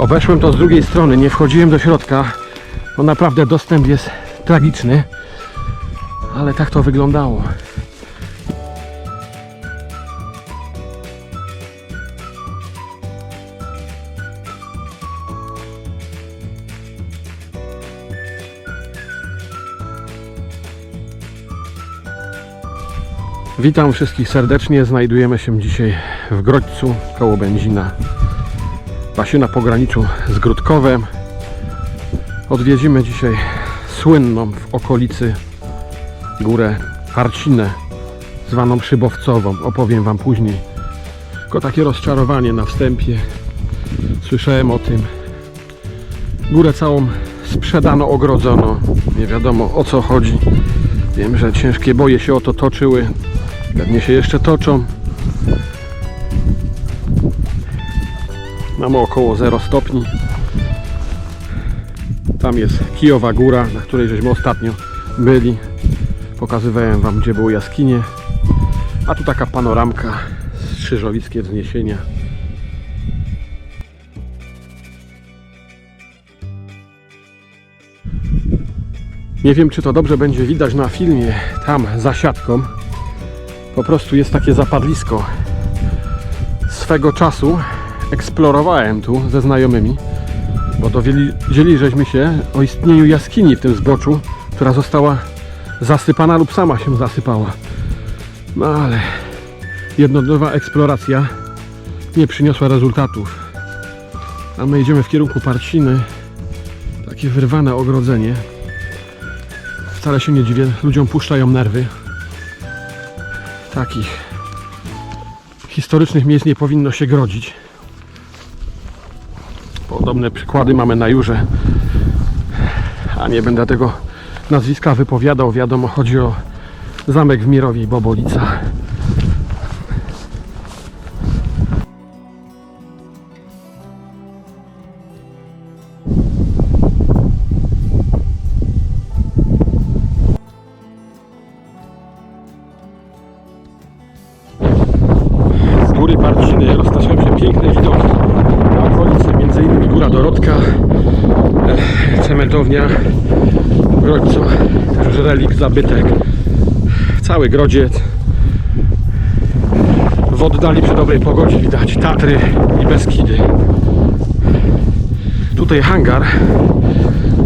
Obeszłem to z drugiej strony, nie wchodziłem do środka, bo naprawdę dostęp jest tragiczny, ale tak to wyglądało. Witam wszystkich serdecznie. Znajdujemy się dzisiaj w Grodźcu koło Będzina. Właśnie na pograniczu z Gródkowem. Odwiedzimy dzisiaj słynną w okolicy górę Arcinę, zwaną Szybowcową. Opowiem Wam później. Tylko takie rozczarowanie na wstępie. Słyszałem o tym. Górę całą sprzedano, ogrodzono. Nie wiadomo o co chodzi. Wiem, że ciężkie boje się o to toczyły. Pewnie się jeszcze toczą. Mamy około 0 stopni. Tam jest Kijowa Góra, na której żeśmy ostatnio byli. Pokazywałem Wam, gdzie były jaskinie. A tu taka panoramka, Strzyżowickie wzniesienia. Nie wiem, czy to dobrze będzie widać na filmie, tam za siatką. Po prostu jest takie zapadlisko. Swego czasu eksplorowałem tu ze znajomymi, bo dowiedzieli żeśmy się o istnieniu jaskini w tym zboczu, która została zasypana lub sama się zasypała. No ale jednodniowa eksploracja nie przyniosła rezultatów. A my idziemy w kierunku Parciny. Takie wyrwane ogrodzenie. Wcale się nie dziwię, ludziom puszczają nerwy. Takich historycznych miejsc nie powinno się grodzić. Podobne przykłady mamy na Jurze. A nie będę tego nazwiska wypowiadał. Wiadomo, chodzi o zamek w Mirowie i Bobolica. Zabytek, cały Grodziec. W oddali przy dobrej pogodzie widać Tatry i Beskidy. Tutaj hangar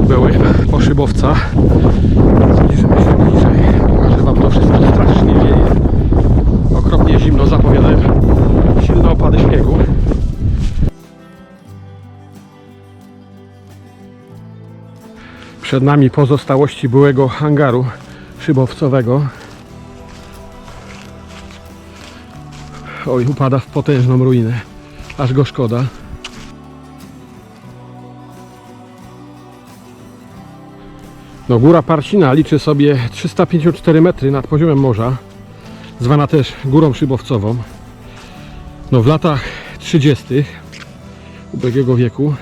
były po szybowcach. Zbliżymy się bliżej, pokażę Wam to wszystko strasznie wieje okropnie zimno, zapowiadają silne opady śniegu. Przed nami pozostałości byłego hangaru szybowcowego. Oj, upada w potężną ruinę. Aż go szkoda. No, góra Parcina liczy sobie 354 metry nad poziomem morza zwana też górą szybowcową. No w latach 30. ubiegłego wieku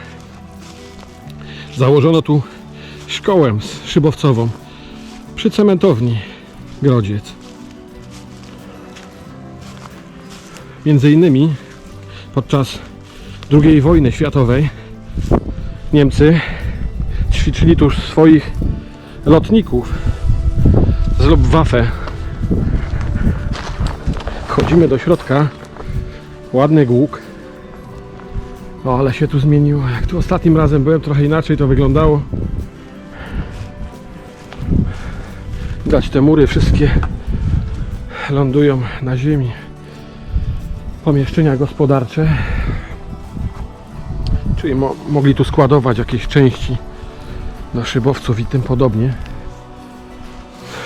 założono tu szkołę szybowcową przy cementowni Grodziec. Między innymi podczas II wojny światowej Niemcy ćwiczyli tu swoich lotników z Luftwaffe Wchodzimy do środka. Ładny łuk. O, ale się tu zmieniło. Jak tu ostatnim razem byłem, trochę inaczej to wyglądało. Widać te mury wszystkie lądują na ziemi. Pomieszczenia gospodarcze. Czyli mo mogli tu składować jakieś części do szybowców i tym podobnie.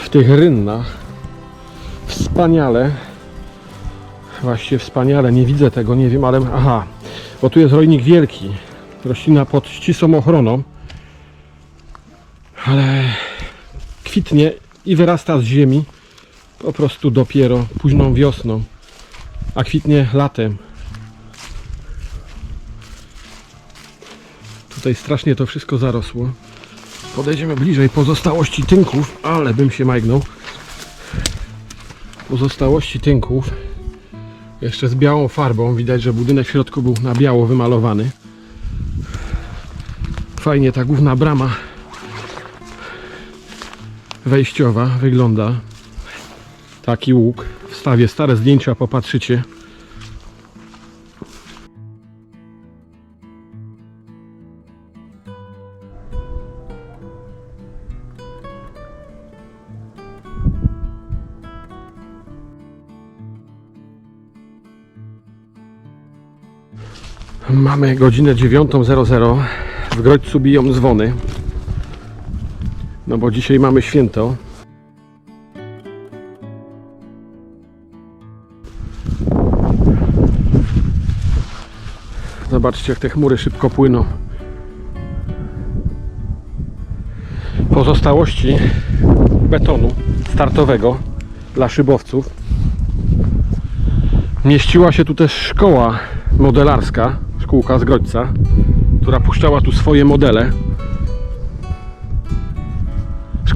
W tych rynnach wspaniale Właściwie wspaniale, nie widzę tego, nie wiem, ale aha, bo tu jest rojnik wielki, roślina pod ścisłą ochroną, ale kwitnie i wyrasta z ziemi po prostu dopiero późną wiosną, a kwitnie latem. Tutaj strasznie to wszystko zarosło. Podejdziemy bliżej pozostałości tynków, ale bym się majgnął. Pozostałości tynków. Jeszcze z białą farbą. Widać, że budynek w środku był na biało wymalowany. fajnie ta główna brama wejściowa wygląda. Taki łuk. Wstawię stare zdjęcia, popatrzycie. Mamy godzinę 9.00. W Grodźcu biją dzwony. No bo dzisiaj mamy święto. Zobaczcie, jak te chmury szybko płyną. Pozostałości betonu startowego dla szybowców. Mieściła się tu też szkoła modelarska, szkółka z Grodźca, która puszczała tu swoje modele.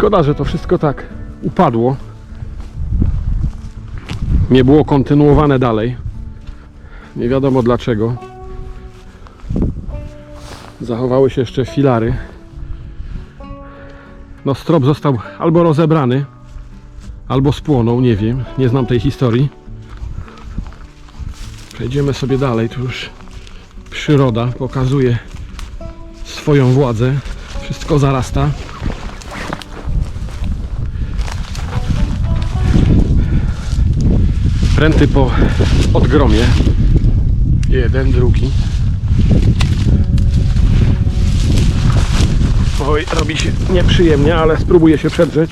Szkoda, że to wszystko tak upadło. Nie było kontynuowane dalej. Nie wiadomo dlaczego. Zachowały się jeszcze filary. No strop został albo rozebrany, albo spłonął, nie wiem. Nie znam tej historii. Przejdziemy sobie dalej, tu już przyroda pokazuje swoją władzę. Wszystko zarasta. Pręty po odgromie. Jeden, drugi. Oj, robi się nieprzyjemnie, ale spróbuję się przedrzeć.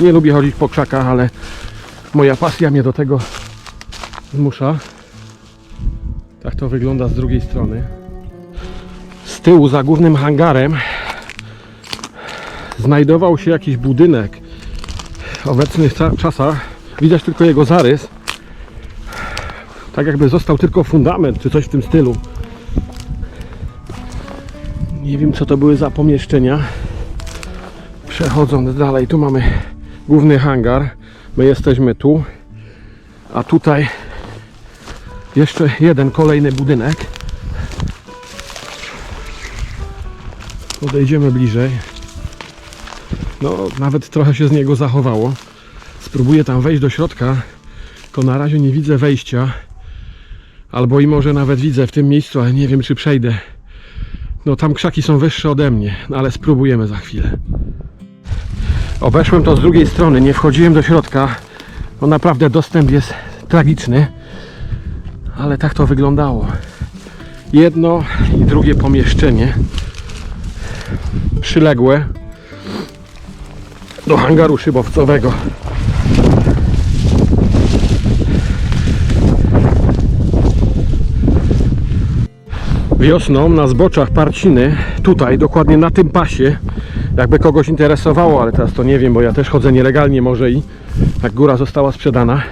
Nie lubię chodzić po krzakach, ale moja pasja mnie do tego zmusza. Tak to wygląda z drugiej strony. Z tyłu, za głównym hangarem, znajdował się jakiś budynek. W obecnych czasach widać tylko jego zarys. Tak jakby został tylko fundament, czy coś w tym stylu. Nie wiem, co to były za pomieszczenia. Przechodząc dalej, tu mamy główny hangar. My jesteśmy tu. A tutaj jeszcze jeden kolejny budynek. Podejdziemy bliżej. No, nawet trochę się z niego zachowało. Spróbuję tam wejść do środka, tylko na razie nie widzę wejścia. Albo i może nawet widzę w tym miejscu, ale nie wiem czy przejdę. No tam krzaki są wyższe ode mnie, no, ale spróbujemy za chwilę. Obeszłem to z drugiej strony, nie wchodziłem do środka. No naprawdę dostęp jest tragiczny. Ale tak to wyglądało. Jedno i drugie pomieszczenie przyległe do hangaru szybowcowego. Wiosną na zboczach Parciny, tutaj dokładnie na tym pasie, jakby kogoś interesowało, ale teraz to nie wiem, bo ja też chodzę nielegalnie może i tak góra została sprzedana,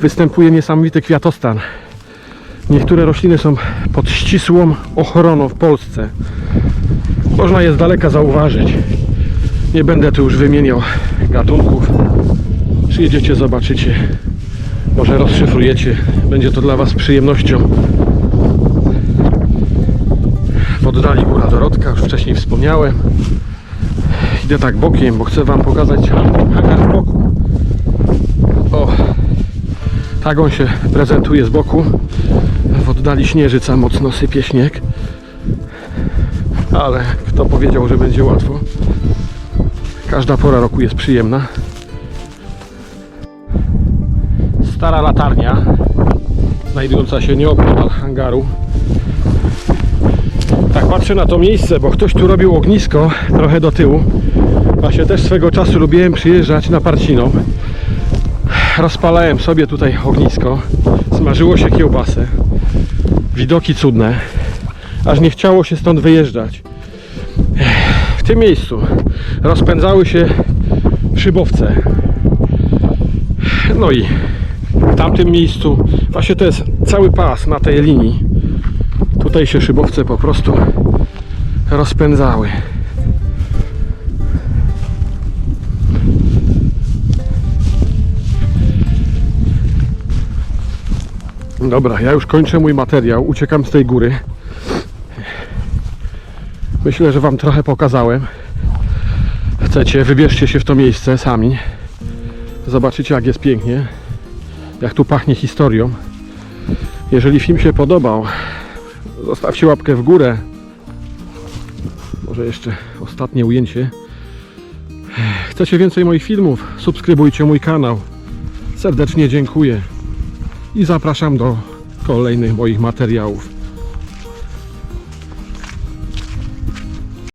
występuje niesamowity kwiatostan. Niektóre rośliny są pod ścisłą ochroną w Polsce. Można je z daleka zauważyć. Nie będę tu już wymieniał gatunków. Przyjedziecie, zobaczycie. Może rozszyfrujecie. Będzie to dla Was przyjemnością. Oddali góra Dorotka, już wcześniej wspomniałem. Idę tak bokiem, bo chcę Wam pokazać hangar z boku. O, tak on się prezentuje z boku. W oddali śnieżyca mocno sypie śnieg. Ale kto powiedział, że będzie łatwo? Każda pora roku jest przyjemna. Stara latarnia, znajdująca się nieopodal hangaru. Tak patrzę na to miejsce, bo ktoś tu robił ognisko trochę do tyłu. Właśnie też swego czasu lubiłem przyjeżdżać na Parciną. Rozpalałem sobie tutaj ognisko. Smażyło się kiełbasę. Widoki cudne. Aż nie chciało się stąd wyjeżdżać. W tym miejscu rozpędzały się szybowce. No i w tamtym miejscu, właśnie to jest cały pas na tej linii. Tutaj się szybowce po prostu rozpędzały. Dobra, ja już kończę mój materiał. Uciekam z tej góry. Myślę, że Wam trochę pokazałem. Chcecie, wybierzcie się w to miejsce sami. Zobaczycie, jak jest pięknie. Jak tu pachnie historią. Jeżeli film się podobał, zostawcie łapkę w górę. Może jeszcze ostatnie ujęcie. Chcecie więcej moich filmów? Subskrybujcie mój kanał. Serdecznie dziękuję i zapraszam do kolejnych moich materiałów.